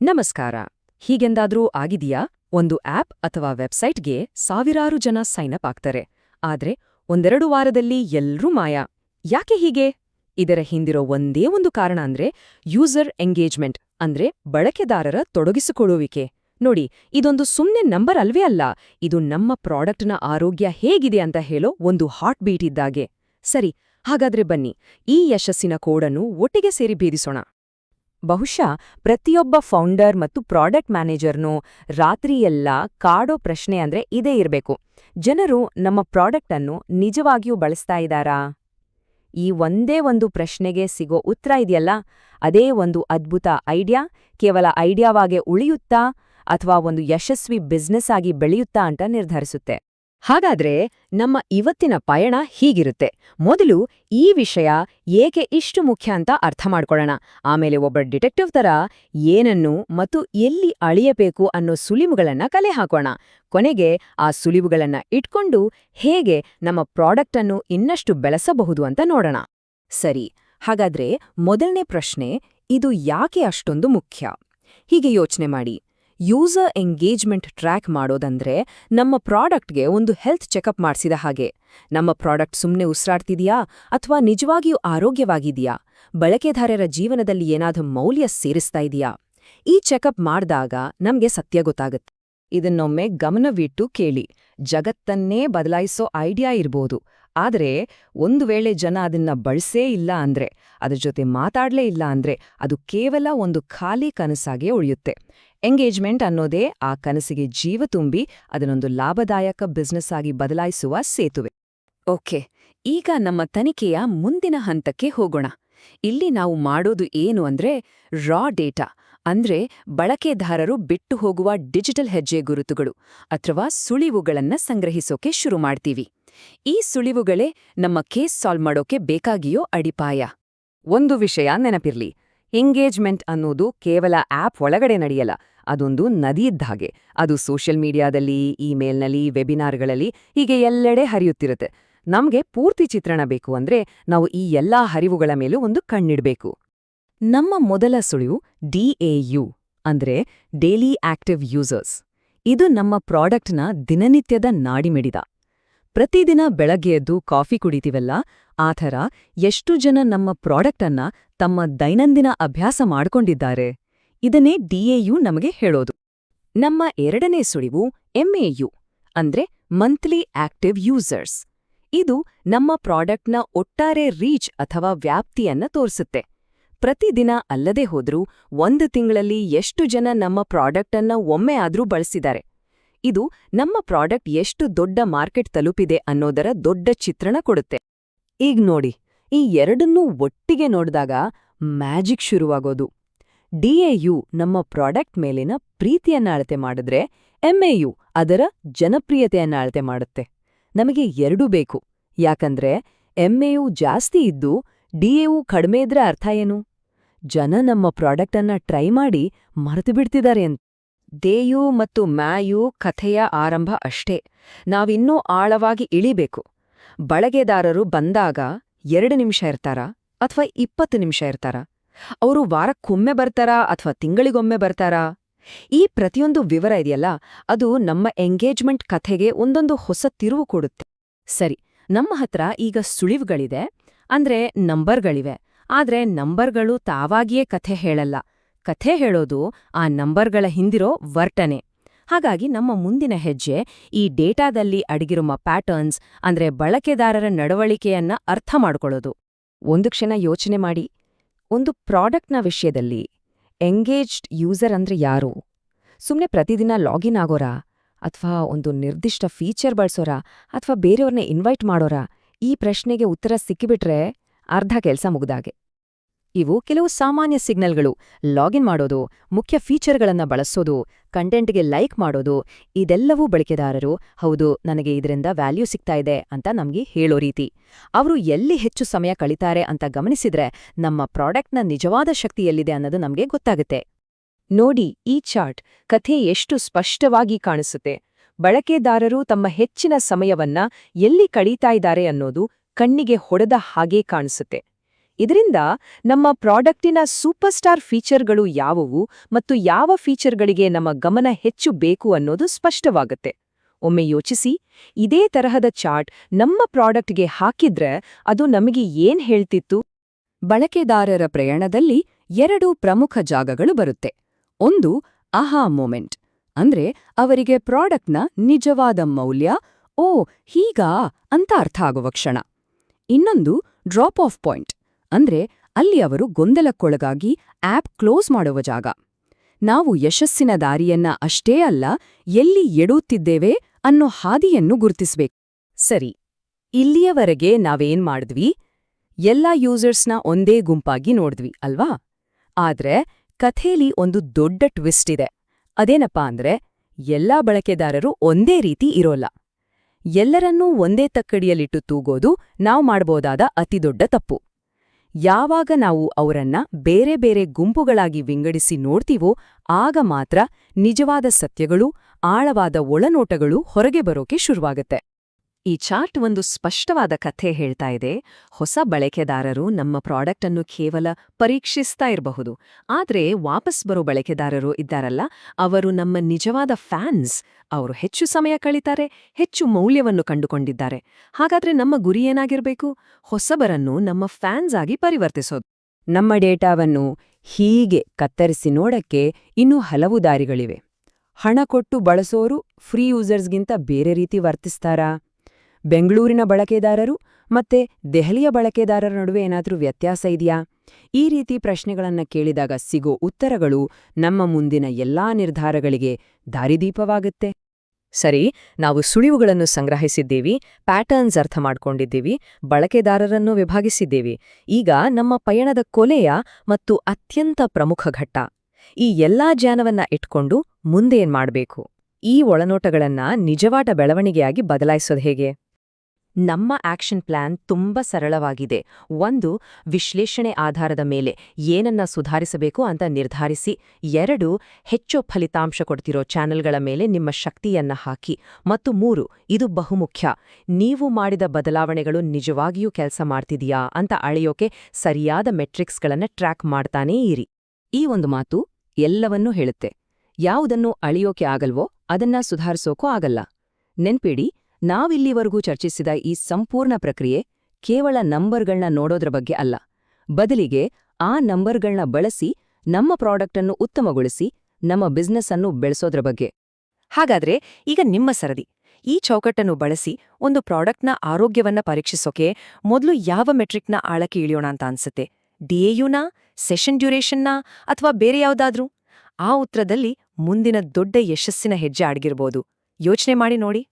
ನಮಸ್ಕಾರ. ಹೀಗೆಂದಾದ್ರೂ ಆಗಿದೆಯಾ? ಒಂದು ಆಪ್ ಅಥವಾ ವೆಬ್ಸೈಟ್ಗೆ ಸಾವಿರಾರು ಜನ ಸೈನ್ ಅಪ್ ಆಗ್ತಾರೆ. ಆದ್ರೆ ಒಂದೆರಡು ವಾರದಲ್ಲಿ ಎಲ್ರೂ ಮಾಯ. ಯಾಕೆ ಹೀಗೆ? ಇದರ ಹಿಂದಿರೋ ಒಂದೇ ಒಂದು ಕಾರಣ ಅಂದ್ರೆ ಯೂಸರ್ ಎಂಗೇಜ್ಮೆಂಟ್, ಅಂದ್ರೆ ಬಳಕೆದಾರರ ತೊಡಗಿಸಿಕೊಳ್ಳುವಿಕೆ. ನೋಡಿ, ಇದೊಂದು ಸುಮ್ನೆ ನಂಬರ್ ಅಲ್ವೇ ಅಲ್ಲ, ಇದು ನಮ್ಮ ಪ್ರಾಡಕ್ಟ್ನ ಆರೋಗ್ಯ ಹೇಗಿದೆ ಅಂತ ಹೇಳೋ ಒಂದು ಹಾಟ್ ಬೀಟ್ ಇದ್ದಾಗೆ. ಸರಿ, ಹಾಗಾದ್ರೆ ಬನ್ನಿ, ಈ ಯಶಸ್ಸಿನ ಕೋಡನ್ನು ಒಟ್ಟಿಗೆ ಸೇರಿ ಭೇದಿಸೋಣ. ಬಹುಶಃ ಪ್ರತಿಯೊಬ್ಬ ಫೌಂಡರ್ ಮತ್ತು ಪ್ರಾಡಕ್ಟ್ ಮ್ಯಾನೇಜರ್ನೂ ರಾತ್ರಿಯೆಲ್ಲ ಕಾಡೋ ಪ್ರಶ್ನೆ ಅಂದ್ರೆ ಇದೇ ಇರಬೇಕು. ಜನರು ನಮ್ಮ ಪ್ರಾಡಕ್ಟ್ ಅನ್ನು ನಿಜವಾಗಿಯೂ ಬಳಸ್ತಾ ಇದ್ದಾರಾ? ಈ ಒಂದೇ ಒಂದು ಪ್ರಶ್ನೆಗೆ ಸಿಗೋ ಉತ್ತರ ಇದೆಯಲ್ಲ? ಅದೇ ಒಂದು ಅದ್ಭುತ ಐಡಿಯಾ? ಕೇವಲ ಐಡಿಯಾವಾಗೆ ಉಳಿಯುತ್ತಾ? ಅಥವಾ ಒಂದು ಯಶಸ್ವಿ ಬಿಸ್ನೆಸ್ ಆಗಿ ಬೆಳೆಯುತ್ತಾ ಅಂತ ನಿರ್ಧರಿಸುತ್ತೆ. ಹಾಗಾದ್ರೆ ನಮ್ಮ ಇವತ್ತಿನ ಪಯಣ ಹೀಗಿರುತ್ತೆ. ಮೊದಲು ಈ ವಿಷಯ ಏಕೆ ಇಷ್ಟು ಮುಖ್ಯ ಅಂತ ಅರ್ಥ ಮಾಡ್ಕೊಳ್ಳೋಣ. ಆಮೇಲೆ ಒಬ್ಬ ಡಿಟೆಕ್ಟಿವ್ ತರ ಏನನ್ನು ಮತ್ತು ಎಲ್ಲಿ ಅಳಿಯಬೇಕು ಅನ್ನೋ ಸುಳಿವುಗಳನ್ನ ಕಲೆ ಹಾಕೋಣ. ಕೊನೆಗೆ ಆ ಸುಳಿವುಗಳನ್ನ ಇಟ್ಕೊಂಡು ಹೇಗೆ ನಮ್ಮ ಪ್ರಾಡಕ್ಟ್ ಅನ್ನು ಇನ್ನಷ್ಟು ಬೆಳೆಸಬಹುದು ಅಂತ ನೋಡೋಣ. ಸರಿ, ಹಾಗಾದ್ರೆ ಮೊದಲನೇ ಪ್ರಶ್ನೆ, ಇದು ಯಾಕೆ ಅಷ್ಟೊಂದು ಮುಖ್ಯ? ಹೀಗೆ ಯೋಚನೆ ಮಾಡಿ. ಯೂಸರ್ ಎಂಗೇಜ್ಮೆಂಟ್ ಟ್ರ್ಯಾಕ್ ಮಾಡೋದಂದ್ರೆ ನಮ್ಮ ಪ್ರಾಡಕ್ಟ್ಗೆ ಒಂದು ಹೆಲ್ತ್ ಚೆಕಪ್ ಮಾಡಿಸಿದ ಹಾಗೆ. ನಮ್ಮ ಪ್ರಾಡಕ್ಟ್ ಸುಮ್ಮನೆ ಉಸಿರಾಡ್ತಿದೆಯಾ ಅಥವಾ ನಿಜವಾಗಿಯೂ ಆರೋಗ್ಯವಾಗಿದೆಯಾ? ಬಳಕೆದಾರರ ಜೀವನದಲ್ಲಿ ಏನಾದರೂ ಮೌಲ್ಯ ಸೇರಿಸ್ತಾ ಇದೆಯಾ? ಈ ಚೆಕಪ್ ಮಾಡಿದಾಗ ನಮ್ಗೆ ಸತ್ಯ ಗೊತ್ತಾಗುತ್ತೆ. ಇದನ್ನೊಮ್ಮೆ ಗಮನವಿಟ್ಟು ಕೇಳಿ. ಜಗತ್ತನ್ನೇ ಬದಲಾಯಿಸೋ ಐಡಿಯಾ ಇರ್ಬೋದು. ಆದರೆ ಒಂದು ವೇಳೆ ಜನ ಅದನ್ನ ಬಳಸೇ ಇಲ್ಲ ಅಂದ್ರೆ, ಅದರ ಜೊತೆ ಮಾತಾಡಲೇ ಇಲ್ಲ ಅಂದ್ರೆ ಅದು ಕೇವಲ ಒಂದು ಖಾಲಿ ಕನಸಾಗೆ ಉಳಿಯುತ್ತೆ. ಎಂಗೇಜ್ಮೆಂಟ್ ಅನ್ನೋದೇ ಆ ಕನಸಿಗೆ ಜೀವ ತುಂಬಿ ಅದನ್ನೊಂದು ಲಾಭದಾಯಕ ಬಿಸ್ನೆಸ್ ಆಗಿ ಬದಲಾಯಿಸುವ ಸೇತುವೆ. ಓಕೆ, ಈಗ ನಮ್ಮ ತನಿಖೆಯ ಮುಂದಿನ ಹಂತಕ್ಕೆ ಹೋಗೋಣ. ಇಲ್ಲಿ ನಾವು ಮಾಡೋದು ಏನು ಅಂದ್ರೆ ರಾ ಡೇಟಾ, ಅಂದ್ರೆ ಬಳಕೆದಾರರು ಬಿಟ್ಟು ಹೋಗುವ ಡಿಜಿಟಲ್ ಹೆಜ್ಜೆ ಗುರುತುಗಳು, ಅಥವಾ ಸುಳಿವುಗಳನ್ನ ಸಂಗ್ರಹಿಸೋಕೆ ಶುರು ಮಾಡ್ತೀವಿ. ಈ ಸುಳಿವುಗಳೇ ನಮ್ಮ ಕೇಸ್ ಸಾಲ್ವ್ ಮಾಡೋಕೆ ಬೇಕಾಗಿಯೋ ಅಡಿಪಾಯ. ಒಂದು ವಿಷಯ ನೆನಪಿರ್ಲಿ, ಎಂಗೇಜ್ಮೆಂಟ್ ಅನ್ನೋದು ಕೇವಲ ಆಪ್ ಒಳಗಡೆ ನಡೆಯಲ್ಲ ಅದೊಂದು ನದಿಯಿದ್ದ ಹಾಗೆ. ಅದು ಸೋಷಿಯಲ್ ಮೀಡಿಯಾದಲ್ಲಿ ಇಮೇಲ್ನಲ್ಲಿ ವೆಬಿನಾರ್ಗಳಲ್ಲಿ ಹೀಗೆ ಎಲ್ಲೆಡೆ ಹರಿಯುತ್ತಿರುತ್ತೆ. ನಮ್ಗೆ ಪೂರ್ತಿ ಚಿತ್ರಣ ಬೇಕು ಅಂದ್ರೆ ನಾವು ಈ ಎಲ್ಲಾ ಹರಿವುಗಳ ಮೇಲೂ ಒಂದು ಕಣ್ಣಿಡಬೇಕು. ನಮ್ಮ ಮೊದಲ ಸುಳಿವು ಡಿಎಯು ಅಂದ್ರೆ ಡೇಲಿ ಆಕ್ಟಿವ್ ಯೂಸರ್ಸ್ ಇದು ನಮ್ಮ ಪ್ರಾಡಕ್ಟ್ನ ದಿನನಿತ್ಯದ ನಾಡಿಮಿಡಿದ. ಪ್ರತಿದಿನ ಬೆಳಗ್ಗೆ ಎದ್ದು ಕಾಫಿ ಕುಡಿತೀವಲ್ಲ, ಆ ಥರ ಎಷ್ಟು ಜನ ನಮ್ಮ ಪ್ರಾಡಕ್ಟನ್ನ ತಮ್ಮ ದೈನಂದಿನ ಅಭ್ಯಾಸ ಮಾಡ್ಕೊಂಡಿದ್ದಾರೆ? ಇದನ್ನೇ ಡಿಎಯು ನಮಗೆ ಹೇಳೋದು. ನಮ್ಮ ಎರಡನೇ ಸುಳಿವು ಎಂಎಯು ಅಂದ್ರೆ ಮಂತ್ಲಿ ಆಕ್ಟಿವ್ ಯೂಸರ್ಸ್ ಇದು ನಮ್ಮ ಪ್ರಾಡಕ್ಟ್ನ ಒಟ್ಟಾರೆ ರೀಚ್ ಅಥವಾ ವ್ಯಾಪ್ತಿಯನ್ನ ತೋರಿಸುತ್ತೆ. ಪ್ರತಿದಿನ ಅಲ್ಲದೆ ಹೋದ್ರೂ ಒಂದು ತಿಂಗಳಲ್ಲಿ ಎಷ್ಟು ಜನ ನಮ್ಮ ಪ್ರಾಡಕ್ಟನ್ನ ಒಮ್ಮೆ ಆದ್ರೂ ಬಳಸಿದ್ದಾರೆ. ಇದು ನಮ್ಮ ಪ್ರಾಡಕ್ಟ್ ಎಷ್ಟು ದೊಡ್ಡ ಮಾರ್ಕೆಟ್ ತಲುಪಿದೆ ಅನ್ನೋದರ ದೊಡ್ಡ ಚಿತ್ರಣ ಕೊಡುತ್ತೆ. ಈಗ ನೋಡಿ, ಈ ಎರಡನ್ನೂ ಒಟ್ಟಿಗೆ ನೋಡಿದಾಗ ಮ್ಯಾಜಿಕ್ ಶುರುವಾಗೋದು. ಡಿಎಯು ನಮ್ಮ ಪ್ರಾಡಕ್ಟ್ ಮೇಲಿನ ಪ್ರೀತಿಯನ್ನ ಅಳತೆ ಮಾಡಿದ್ರೆ ಎಂಎಯು ಅದರ ಜನಪ್ರಿಯತೆಯನ್ನ ಅಳತೆ ಮಾಡುತ್ತೆ. ನಮಗೆ ಎರಡೂ ಬೇಕು. ಯಾಕಂದ್ರೆ ಎಂಎಯು ಜಾಸ್ತಿ ಇದ್ದು ಡಿಎಯು ಕಡಿಮೆ ಇದ್ರೆ ಅರ್ಥ ಏನು? ಜನ ನಮ್ಮ ಪ್ರಾಡಕ್ಟ್ ಅನ್ನ ಟ್ರೈ ಮಾಡಿ ಮರೆತು ಬಿಡ್ತಿದ್ದಾರೆ ಅಂತ. ದೇಯು ಮತ್ತು ಮ್ಯಾಯು ಕಥೆಯ ಆರಂಭ ಅಷ್ಟೇ. ನಾವಿನ್ನೂ ಆಳವಾಗಿ ಇಳಿಬೇಕು. ಬಳಕೆದಾರರು ಬಂದಾಗ ಎರಡು ನಿಮಿಷ ಇರ್ತಾರಾ ಅಥವಾ ಇಪ್ಪತ್ತು ನಿಮಿಷ ಇರ್ತಾರಾ? ಅವರು ವಾರಕ್ಕೊಮ್ಮೆ ಬರ್ತಾರಾ ಅಥವಾ ತಿಂಗಳಿಗೊಮ್ಮೆ ಬರ್ತಾರಾ? ಈ ಪ್ರತಿಯೊಂದು ವಿವರ ಇದೆಯಲ್ಲ, ಅದು ನಮ್ಮ ಎಂಗೇಜ್ಮೆಂಟ್ ಕಥೆಗೆ ಒಂದೊಂದು ಹೊಸ ತಿರುವು ಕೊಡುತ್ತೆ. ಸರಿ, ನಮ್ಮ ಹತ್ರ ಈಗ ಸುಳಿವುಗಳಿದೆ, ಅಂದ್ರೆ ನಂಬರ್ಗಳಿವೆ. ಆದ್ರೆ ನಂಬರ್ಗಳು ತಾವಾಗಿಯೇ ಕಥೆ ಹೇಳಲ್ಲ. ಕಥೆ ಹೇಳೋದು ಆ ನಂಬರ್ಗಳ ಹಿಂದಿರೋ ವರ್ತನೆ. ಹಾಗಾಗಿ ನಮ್ಮ ಮುಂದಿನ ಹೆಜ್ಜೆ ಈ ಡೇಟಾದಲ್ಲಿ ಅಡಗಿರುವ ಪ್ಯಾಟರ್ನ್ಸ್, ಅಂದ್ರೆ ಬಳಕೆದಾರರ ನಡವಳಿಕೆಯನ್ನ ಅರ್ಥ ಮಾಡ್ಕೊಳ್ಳೋದು. ಒಂದು ಕ್ಷಣ ಯೋಚನೆ ಮಾಡಿ. ಒಂದು ಪ್ರಾಡಕ್ಟ್ನ ವಿಷಯದಲ್ಲಿ ಎಂಗೇಜ್ಡ್ ಯೂಸರ್ ಅಂದ್ರೆ ಯಾರು? ಸುಮ್ಮನೆ ಪ್ರತಿದಿನ ಲಾಗಿನ್ ಆಗೋರಾ? ಅಥವಾ ಒಂದು ನಿರ್ದಿಷ್ಟ ಫೀಚರ್ ಬಳಸೋರಾ? ಅಥವಾ ಬೇರೆಯವ್ರನ್ನ ಇನ್ವೈಟ್ ಮಾಡೋರಾ? ಈ ಪ್ರಶ್ನೆಗೆ ಉತ್ತರ ಸಿಕ್ಕಿಬಿಟ್ರೆ ಅರ್ಧ ಕೆಲಸ ಮುಗ್ದಾಗೆ. ಇವು ಕೆಲವು ಸಾಮಾನ್ಯ ಸಿಗ್ನಲ್ಗಳು. ಲಾಗಿನ್ ಮಾಡೋದು, ಮುಖ್ಯ ಫೀಚರ್ಗಳನ್ನು ಬಳಸೋದು, ಕಂಟೆಂಟ್ಗೆ ಲೈಕ್ ಮಾಡೋದು, ಇದೆಲ್ಲವೂ ಬಳಕೆದಾರರು, ಹೌದು, ನನಗೆ ಇದರಿಂದ ವ್ಯಾಲ್ಯೂ ಸಿಗ್ತಾ ಇದೆ ಅಂತ ನಮಗೆ ಹೇಳೋ ರೀತಿ. ಅವರು ಎಲ್ಲಿ ಹೆಚ್ಚು ಸಮಯ ಕಳೀತಾರೆ ಅಂತ ಗಮನಿಸಿದ್ರೆ ನಮ್ಮ ಪ್ರಾಡಕ್ಟ್ನ ನಿಜವಾದ ಶಕ್ತಿ ಎಲ್ಲಿದೆ ಅನ್ನೋದು ನಮಗೆ ಗೊತ್ತಾಗುತ್ತೆ. ನೋಡಿ, ಈ ಚಾರ್ಟ್ ಕಥೆ ಎಷ್ಟು ಸ್ಪಷ್ಟವಾಗಿ ಕಾಣಿಸುತ್ತೆ. ಬಳಕೆದಾರರು ತಮ್ಮ ಹೆಚ್ಚಿನ ಸಮಯವನ್ನ ಎಲ್ಲಿ ಕಳೀತಾ ಇದ್ದಾರೆ ಅನ್ನೋದು ಕಣ್ಣಿಗೆ ಹೊಡೆದ ಹಾಗೇ ಕಾಣಿಸುತ್ತೆ. ಇದರಿಂದ ನಮ್ಮ ಪ್ರಾಡಕ್ಟಿನ ಸೂಪರ್ ಸ್ಟಾರ್ ಫೀಚರ್ಗಳು ಯಾವುವು ಮತ್ತು ಯಾವ ಫೀಚರ್ಗಳಿಗೆ ನಮ್ಮ ಗಮನ ಹೆಚ್ಚು ಬೇಕು ಅನ್ನೋದು ಸ್ಪಷ್ಟವಾಗುತ್ತೆ. ಒಮ್ಮೆ ಯೋಚಿಸಿ, ಇದೇ ತರಹದ ಚಾರ್ಟ್ ನಮ್ಮ ಪ್ರಾಡಕ್ಟ್ಗೆ ಹಾಕಿದ್ರೆ ಅದು ನಮಗೆ ಏನ್ ಹೇಳ್ತಿತ್ತು? ಬಳಕೆದಾರರ ಪ್ರಯಾಣದಲ್ಲಿ ಎರಡು ಪ್ರಮುಖ ಜಾಗಗಳು ಬರುತ್ತೆ. ಒಂದು ಆಹಾ ಮೊಮೆಂಟ್, ಅಂದ್ರೆ ಅವರಿಗೆ ಪ್ರಾಡಕ್ಟ್ನ ನಿಜವಾದ ಮೌಲ್ಯ, ಓ ಹೀಗಾ ಅಂತ ಅರ್ಥ ಆಗುವ ಕ್ಷಣ. ಇನ್ನೊಂದು ಡ್ರಾಪ್ ಆಫ್ ಪಾಯಿಂಟ್ ಅಂದ್ರೆ ಅಲ್ಲಿ ಅವರು ಗೊಂದಲಕ್ಕೊಳಗಾಗಿ ಆಪ್ ಕ್ಲೋಸ್ ಮಾಡುವ ಜಾಗ. ನಾವು ಯಶಸ್ಸಿನ ದಾರಿಯನ್ನ ಅಷ್ಟೇ ಅಲ್ಲ, ಎಲ್ಲಿ ಎಡುತ್ತಿದ್ದೇವೆ ಅನ್ನೋ ಹಾದಿಯನ್ನು ಗುರುತಿಸಬೇಕು. ಸರಿ, ಇಲ್ಲಿಯವರೆಗೆ ನಾವೇನ್ ಮಾಡಿದ್ವಿ? ಎಲ್ಲ ಯೂಸರ್ಸ್ನ ಒಂದೇ ಗುಂಪಾಗಿ ನೋಡಿದ್ವಿ, ಅಲ್ವಾ? ಆದ್ರೆ ಕಥೇಲಿ ಒಂದು ದೊಡ್ಡ ಟ್ವಿಸ್ಟ್ ಇದೆ. ಅದೇನಪ್ಪಾ ಅಂದ್ರೆ, ಎಲ್ಲಾ ಬಳಕೆದಾರರು ಒಂದೇ ರೀತಿ ಇರೋಲ್ಲ. ಎಲ್ಲರನ್ನೂ ಒಂದೇ ತಕ್ಕಡಿಯಲ್ಲಿಟ್ಟು ತೂಗೋದು ನಾವು ಮಾಡ್ಬೋದಾದ ಅತಿದೊಡ್ಡ ತಪ್ಪು. ಯಾವಾಗ ನಾವು ಅವರನ್ನ ಬೇರೆ ಬೇರೆ ಗುಂಪುಗಳಾಗಿ ವಿಂಗಡಿಸಿ ನೋಡ್ತೀವೋ ಆಗ ಮಾತ್ರ ನಿಜವಾದ ಸತ್ಯಗಳು, ಆಳವಾದ ಒಳನೋಟಗಳು ಹೊರಗೆ ಬರೋಕೆ ಶುರುವಾಗತ್ತೆ. ಈ ಚಾರ್ಟ್ ಒಂದು ಸ್ಪಷ್ಟವಾದ ಕಥೆ ಹೇಳ್ತಾ ಇದೆ. ಹೊಸ ಬಳಕೆದಾರರು ನಮ್ಮ ಪ್ರಾಡಕ್ಟ್ ಅನ್ನು ಕೇವಲ ಪರೀಕ್ಷಿಸ್ತಾ ಇರಬಹುದು. ಆದರೆ ವಾಪಸ್ ಬರೋ ಬಳಕೆದಾರರು ಇದ್ದಾರಲ್ಲ, ಅವರು ನಮ್ಮ ನಿಜವಾದ ಫ್ಯಾನ್ಸ್. ಅವರು ಹೆಚ್ಚು ಸಮಯ ಕಳೀತಾರೆ, ಹೆಚ್ಚು ಮೌಲ್ಯವನ್ನು ಕಂಡುಕೊಂಡಿದ್ದಾರೆ. ಹಾಗಾದ್ರೆ ನಮ್ಮ ಗುರಿ ಏನಾಗಿರಬೇಕು? ಹೊಸಬರನ್ನು ನಮ್ಮ ಫ್ಯಾನ್ಸ್ ಆಗಿ ಪರಿವರ್ತಿಸೋದು. ನಮ್ಮ ಡೇಟಾವನ್ನು ಹೀಗೆ ಕತ್ತರಿಸಿ ನೋಡಕ್ಕೆ ಇನ್ನೂ ಹಲವು ದಾರಿಗಳಿವೆ. ಹಣ ಕೊಟ್ಟು ಬಳಸೋರು, ಫ್ರೀ ಯೂಸರ್ಸ್ಗಿಂತ ಬೇರೆ ರೀತಿ ವರ್ತಿಸ್ತಾರಾ? ಬೆಂಗಳೂರಿನ ಬಳಕೆದಾರರು ಮತ್ತೆ ದೆಹಲಿಯ ಬಳಕೆದಾರರ ನಡುವೆ ಏನಾದರೂ ವ್ಯತ್ಯಾಸ ಇದೆಯಾ? ಈ ರೀತಿ ಪ್ರಶ್ನೆಗಳನ್ನು ಕೇಳಿದಾಗ ಸಿಗೋ ಉತ್ತರಗಳು ನಮ್ಮ ಮುಂದಿನ ಎಲ್ಲಾ ನಿರ್ಧಾರಗಳಿಗೆ ದಾರಿದೀಪವಾಗುತ್ತೆ. ಸರಿ, ನಾವು ಸುಳಿವುಗಳನ್ನು ಸಂಗ್ರಹಿಸಿದ್ದೀವಿ, ಪ್ಯಾಟರ್ನ್ಸ್ ಅರ್ಥ ಮಾಡ್ಕೊಂಡಿದ್ದೀವಿ, ಬಳಕೆದಾರರನ್ನು ವಿಭಾಗಿಸಿದ್ದೇವೆ. ಈಗ ನಮ್ಮ ಪಯಣದ ಕೊಲೆಯ ಮತ್ತು ಅತ್ಯಂತ ಪ್ರಮುಖ ಘಟ್ಟ. ಈ ಎಲ್ಲಾ ಜ್ಞಾನವನ್ನ ಇಟ್ಕೊಂಡು ಮುಂದೇನ್ ಮಾಡಬೇಕು? ಈ ಒಳನೋಟಗಳನ್ನ ನಿಜವಾಟ ಬೆಳವಣಿಗೆಯಾಗಿ ಬದಲಾಯಿಸೋದು ಹೇಗೆ? ನಮ್ಮ ಆಕ್ಷನ್ ಪ್ಲಾನ್ ತುಂಬಾ ಸರಳವಾಗಿದೆ. ಒಂದು, ವಿಶ್ಲೇಷಣೆ ಆಧಾರದ ಮೇಲೆ ಏನನ್ನ ಸುಧಾರಿಸಬೇಕು ಅಂತ ನಿರ್ಧಾರಿಸಿ. ಎರಡು, ಹೆಚ್ಚು ಫಲಿತಾಂಶ ಕೊಡ್ತಿರೋ ಚಾನೆಲ್ಗಳ ಮೇಲೆ ನಿಮ್ಮ ಶಕ್ತಿಯನ್ನ ಹಾಕಿ. ಮತ್ತು ಮೂರು, ಇದು ಬಹುಮುಖ್ಯ. ನೀವು ಮಾಡಿದ ಬದಲಾವಣೆಗಳು ನಿಜವಾಗಿಯೂ ಕೆಲಸ ಮಾಡ್ತಿದೆಯಾ ಅಂತ ಅಳೆಯೋಕೆ ಸರಿಯಾದ ಮೆಟ್ರಿಕ್ಸ್ಗಳನ್ನ ಟ್ರ್ಯಾಕ್ ಮಾಡ್ತಾನೇ ಇರಿ. ಈ ಒಂದು ಮಾತು ಎಲ್ಲವನ್ನೂ ಹೇಳುತ್ತೆ. ಯಾವುದನ್ನು ಅಳೆಯೋಕೆ ಆಗಲ್ವೋ ಅದನ್ನ ಸುಧಾರಿಸೋಕೋ ಆಗಲ್ಲ. ನೆನ್ಪಿಡಿ ನಾವಿಲ್ಲಿವರೆಗೂ ಚರ್ಚಿಸಿದ ಈ ಸಂಪೂರ್ಣ ಪ್ರಕ್ರಿಯೆ ಕೇವಲ ನಂಬರ್ಗಳನ್ನ ನೋಡೋದ್ರ ಬಗ್ಗೆ ಅಲ್ಲ. ಬದಲಿಗೆ ಆ ನಂಬರ್ಗಳನ್ನ ಬಳಸಿ ನಮ್ಮ ಪ್ರಾಡಕ್ಟನ್ನು ಉತ್ತಮಗೊಳಿಸಿ ನಮ್ಮ ಬಿಸ್ನೆಸ್ ಅನ್ನು ಬೆಳೆಸೋದ್ರ ಬಗ್ಗೆ. ಹಾಗಾದ್ರೆ ಈಗ ನಿಮ್ಮ ಸರದಿ. ಈ ಚೌಕಟ್ಟನ್ನು ಬಳಸಿ ಒಂದು ಪ್ರಾಡಕ್ಟ್ನ ಆರೋಗ್ಯವನ್ನ ಪರೀಕ್ಷಿಸೋಕೆ ಮೊದಲು ಯಾವ ಮೆಟ್ರಿಕ್ನ ಆಳಕ್ಕೆ ಇಳಿಯೋಣ ಅಂತ ಅನ್ಸುತ್ತೆ? ಡಿಎಯುನಾ ಸೆಷನ್ ಡ್ಯೂರೇಷನ್ನಾ, ಅಥವಾ ಬೇರೆ ಯಾವುದಾದ್ರೂ? ಆ ಉತ್ತರದಲ್ಲಿ ಮುಂದಿನ ದೊಡ್ಡ ಯಶಸ್ಸಿನ ಹೆಜ್ಜೆ ಅಡಗಿರ್ಬೋದು. ಯೋಚನೆ ಮಾಡಿ ನೋಡಿ.